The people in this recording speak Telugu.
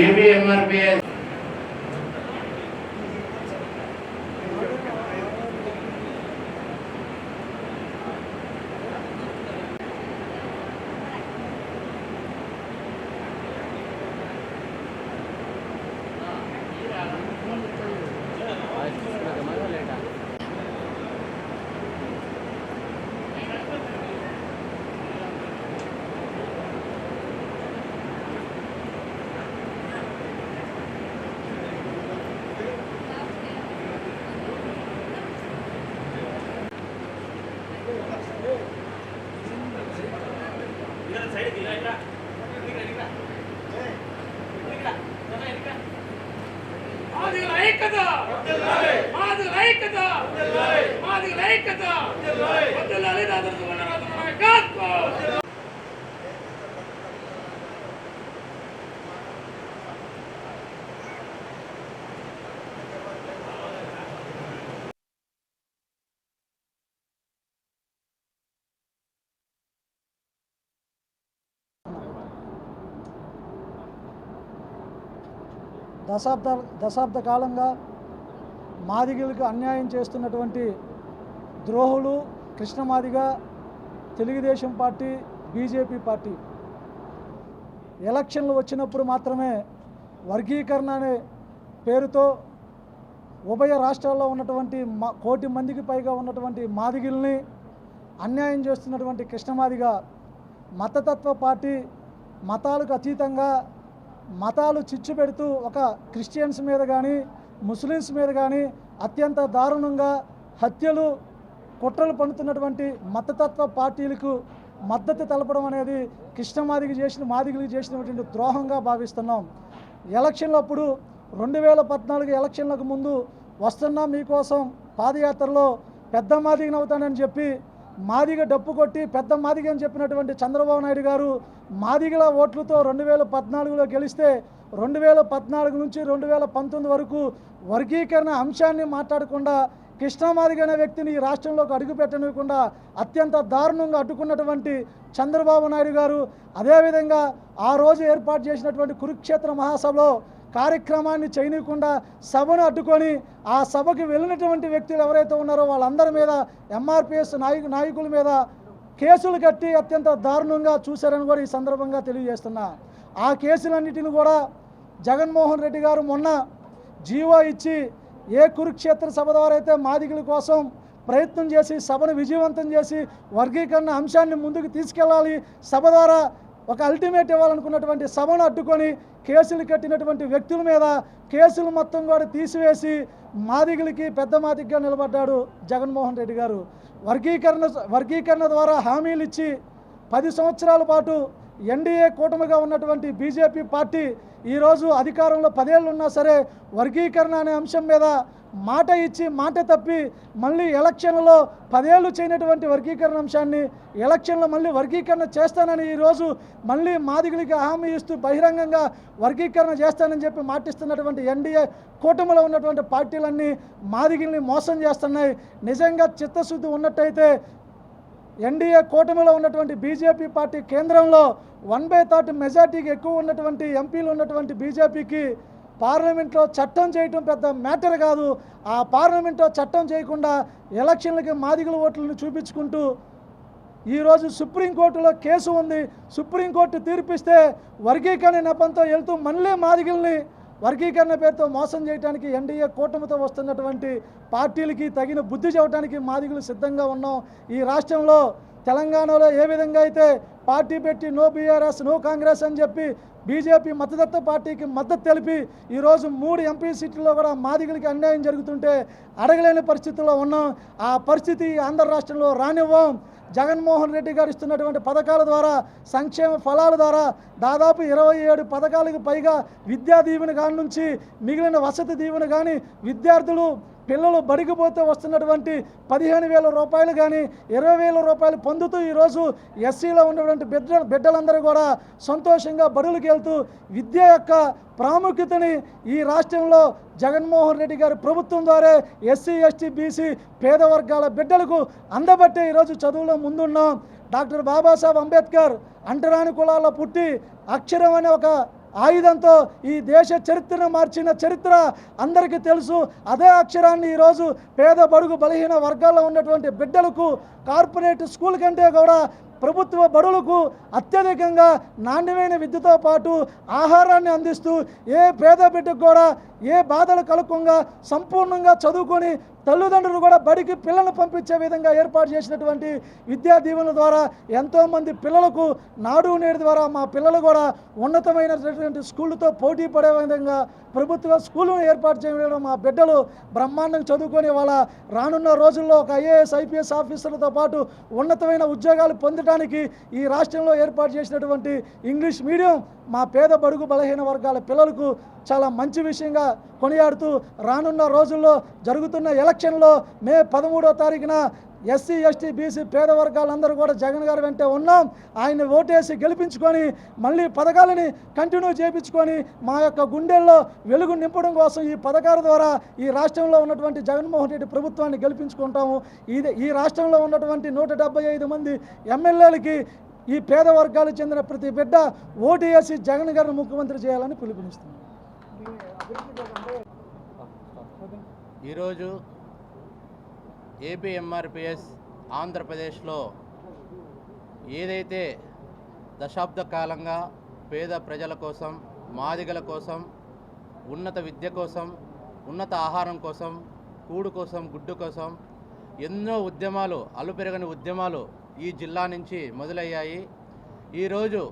ఏబిఎంఆర్పిఎస్ మాది ఐక్యత మాది ఐక్యత మాది ఐక్యత వద్దులాలి దాదరు ఉండరాదు నాయకత్వం దశాబ్ద దశాబ్ద కాలంగా మాదిగలకు అన్యాయం చేస్తున్నటువంటి ద్రోహులు Krishna Madiga Telugu Desam party BJP party. ఎలక్షన్లు వచ్చినప్పుడు మాత్రమే వర్గీకరణ అనే పేరుతో ఉభయ రాష్ట్రాల్లో ఉన్నటువంటి కోటి మందికి పైగా ఉన్నటువంటి మాదిగిల్ని అన్యాయం చేస్తున్నటువంటి కృష్ణమాదిగా మతతత్వ పార్టీ మతాలకు అతీతంగా మతాలు చిచ్చు పెడుతూ ఒక క్రిస్టియన్స్ మీద కానీ ముస్లిమ్స్ మీద కానీ అత్యంత దారుణంగా హత్యలు కుట్రలు పండుతున్నటువంటి మతతత్వ పార్టీలకు మద్దతు తెలపడం అనేది కృష్ణమాదికి చేసిన మాదిగులకు చేసినటువంటి ద్రోహంగా భావిస్తున్నాం. ఎలక్షన్లప్పుడు రెండు వేల పద్నాలుగు ఎలక్షన్లకు ముందు వస్తున్నా మీకోసం పాదయాత్రలో పెద్ద మాదిగిన అవుతానని చెప్పి మాదిగ డప్పు కొట్టి పెద్ద మాదిగ అని చెప్పినటువంటి చంద్రబాబు నాయుడు గారు మాదిగల ఓట్లతో రెండు వేల పద్నాలుగులో గెలిస్తే రెండు వేల పద్నాలుగు నుంచి రెండు వేల పంతొమ్మిది వరకు వర్గీకరణ అంశాన్ని మాట్లాడకుండా కృష్ణమాదిగ అనే వ్యక్తిని ఈ రాష్ట్రంలోకి అడుగుపెట్టనివ్వకుండా అత్యంత దారుణంగా అడ్డుకున్నటువంటి చంద్రబాబు నాయుడు గారు అదేవిధంగా ఆ రోజు ఏర్పాటు చేసినటువంటి కురుక్షేత్ర మహాసభలో కార్యక్రమాన్ని చేయనీయకుండా సభను అడ్డుకొని ఆ సభకి వెళ్ళినటువంటి వ్యక్తులు ఎవరైతే ఉన్నారో వాళ్ళందరి మీద ఎంఆర్పిఎస్ నాయకు నాయకుల మీద కేసులు కట్టి అత్యంత దారుణంగా చూశారని కూడా ఈ సందర్భంగా తెలియజేస్తున్నా. ఆ కేసులన్నిటిని కూడా జగన్మోహన్ రెడ్డి గారు మొన్న జీవో ఇచ్చి ఏ కురుక్షేత్ర సభ ద్వారా అయితే మాదిగల కోసం ప్రయత్నం చేసి సభను విజయవంతం చేసి వర్గీకరణ అంశాన్ని ముందుకు తీసుకెళ్ళాలి సభ ద్వారా ఒక అల్టిమేట్ ఇవ్వాలనుకున్నటువంటి సభను అడ్డుకొని కేసులు కట్టినటువంటి వ్యక్తుల మీద కేసులు మొత్తం కూడా తీసివేసి మాదిగలకి పెద్ద మాదిగగా నిలబడ్డాడు జగన్మోహన్ రెడ్డి గారు. వర్గీకరణ వర్గీకరణ ద్వారా హామీలు ఇచ్చి పది సంవత్సరాల పాటు ఎన్డీఏ కూటమిగా ఉన్నటువంటి బీజేపీ పార్టీ ఈరోజు అధికారంలో పదేళ్ళు ఉన్నా సరే వర్గీకరణ అనే అంశం మీద మాట ఇచ్చి మాట తప్పి మళ్ళీ ఎలక్షన్లో పదేళ్ళు చేయనటువంటి వర్గీకరణ అంశాన్ని ఎలక్షన్లో మళ్ళీ వర్గీకరణ చేస్తానని ఈరోజు మళ్ళీ మాదిగులకి హామీ ఇస్తూ బహిరంగంగా వర్గీకరణ చేస్తానని చెప్పి మాటిస్తున్నటువంటి ఎన్డీఏ కూటమిలో ఉన్నటువంటి పార్టీలన్నీ మాదిగిల్ని మోసం చేస్తున్నాయి. నిజంగా చిత్తశుద్ధి ఉన్నట్టయితే ఎన్డీఏ కూటమిలో ఉన్నటువంటి బీజేపీ పార్టీ కేంద్రంలో వన్ బై థర్డ్ మెజార్టీకి ఎక్కువ ఉన్నటువంటి ఎంపీలు ఉన్నటువంటి బీజేపీకి పార్లమెంట్లో చట్టం చేయటం పెద్ద మ్యాటర్ కాదు. ఆ పార్లమెంట్లో చట్టం చేయకుండా ఎలక్షన్లకి మాదిగల ఓట్లను చూపించుకుంటూ ఈరోజు సుప్రీంకోర్టులో కేసు ఉంది. సుప్రీంకోర్టు తీర్పిస్తే వర్గీకరణ నెపంతో వెళ్తూ మళ్ళీ మాదిగల్ని వర్గీకరణ పేరుతో మోసం చేయడానికి ఎన్డీఏ కూటమితో వస్తున్నటువంటి పార్టీలకి తగిన బుద్ధి చెప్పడానికి మాదిగులు సిద్ధంగా ఉన్నాం. ఈ రాష్ట్రంలో తెలంగాణలో ఏ విధంగా అయితే పార్టీ పెట్టి నో బీఆర్ఎస్ నో కాంగ్రెస్ అని చెప్పి బీజేపీ మతదత్త పార్టీకి మద్దతు తెలిపి ఈరోజు మూడు ఎంపీ సీట్లలో కూడా మాదిగలకి అన్యాయం జరుగుతుంటే అడగలేని పరిస్థితుల్లో ఉన్నాం. ఆ పరిస్థితి ఆంధ్ర రాష్ట్రంలో రానివ్వం. జగన్మోహన్ రెడ్డి గారు ఇస్తున్నటువంటి పథకాల ద్వారా సంక్షేమ ఫలాల ద్వారా దాదాపు ఇరవై ఏడు పథకాలకు పైగా విద్యా దీవెన కాని నుంచి మిగిలిన వసతి దీవెన కానీ విద్యార్థులు పిల్లలు బడికి పోతే వస్తున్నటువంటి పదిహేను వేల రూపాయలు కానీ ఇరవై వేల రూపాయలు పొందుతూ ఈరోజు ఎస్సీలో ఉన్నటువంటి బిడ్డ బిడ్డలందరూ కూడా సంతోషంగా బడులకు వెళ్తూ విద్య యొక్క ప్రాముఖ్యతని ఈ రాష్ట్రంలో జగన్మోహన్ రెడ్డి గారి ప్రభుత్వం ద్వారా ఎస్సీ ఎస్టీ బీసీ పేద వర్గాల బిడ్డలకు అందబట్టే ఈరోజు చదువులో ముందున్నాం. డాక్టర్ బాబాసాహెబ్ అంబేద్కర్ అంటరాని కులాల్లో పుట్టి అక్షరం అనే ఒక ఆయుధంతో ఈ దేశ చరిత్రను మార్చిన చరిత్ర అందరికీ తెలుసు. అదే అక్షరాన్ని ఈరోజు పేద బడుగు బలహీన వర్గాల్లో ఉన్నటువంటి బిడ్డలకు కార్పొరేట్ స్కూల్ కంటే కూడా ప్రభుత్వ బడులకు అత్యధికంగా నాణ్యమైన విద్యతో పాటు ఆహారాన్ని అందిస్తూ ఏ పేద బిడ్డకు కూడా ఏ బాధలు కలగకుండా సంపూర్ణంగా చదువుకొని తల్లిదండ్రులు కూడా బడికి పిల్లలను పంపించే విధంగా ఏర్పాటు చేసినటువంటి విద్యా దీవెనల ద్వారా ఎంతోమంది పిల్లలకు నాడు నేడు ద్వారా మా పిల్లలు కూడా ఉన్నతమైనటువంటి స్కూళ్ళతో పోటీ పడే విధంగా ప్రభుత్వ స్కూళ్ళను ఏర్పాటు చేయడం మా బిడ్డలు బ్రహ్మాండంగా చదువుకొని వాళ్ళ రానున్న రోజుల్లో ఒక ఐఏఎస్ ఐపీఎస్ ఆఫీసర్లతో పాటు ఉన్నతమైన ఉద్యోగాలు పొందడానికి ఈ రాష్ట్రంలో ఏర్పాటు చేసినటువంటి ఇంగ్లీష్ మీడియం మా పేద బడుగు బలహీన వర్గాల పిల్లలకు చాలా మంచి విషయంగా కొనియాడుతూ రానున్న రోజుల్లో జరుగుతున్న ఎలక్షన్లో మే పదమూడో తారీఖున ఎస్సీ ఎస్టీ బీసీ పేద వర్గాలందరూ కూడా జగన్ గారి వెంటే ఉన్నాం. ఆయన ఓటేసి గెలిపించుకొని మళ్ళీ పథకాలని కంటిన్యూ చేయించుకొని మా యొక్క గుండెల్లో వెలుగు నింపడం కోసం ఈ పథకాల ద్వారా ఈ రాష్ట్రంలో ఉన్నటువంటి జగన్మోహన్ రెడ్డి ప్రభుత్వాన్ని గెలిపించుకుంటాము. ఇది ఈ రాష్ట్రంలో ఉన్నటువంటి నూట ఐదు మంది ఎమ్మెల్యేలకి ఈ పేద వర్గాలకు చెందిన ప్రతి బిడ్డ ఓటు వేసి జగన్ గారిని ముఖ్యమంత్రి చేయాలని పిలుపునిస్తున్నాం. ఈరోజు ఏపీఎంఆర్పిఎస్ ఆంధ్రప్రదేశ్లో ఏదైతే దశాబ్ద కాలంగా పేద ప్రజల కోసం మాదిగల కోసం ఉన్నత విద్య కోసం ఉన్నత ఆహారం కోసం కూడు కోసం గుడ్డు కోసం ఎన్నో ఉద్యమాలు అలుపెరగని ఉద్యమాలు ఈ జిల్లా నుంచి మొదలయ్యాయి. ఈరోజు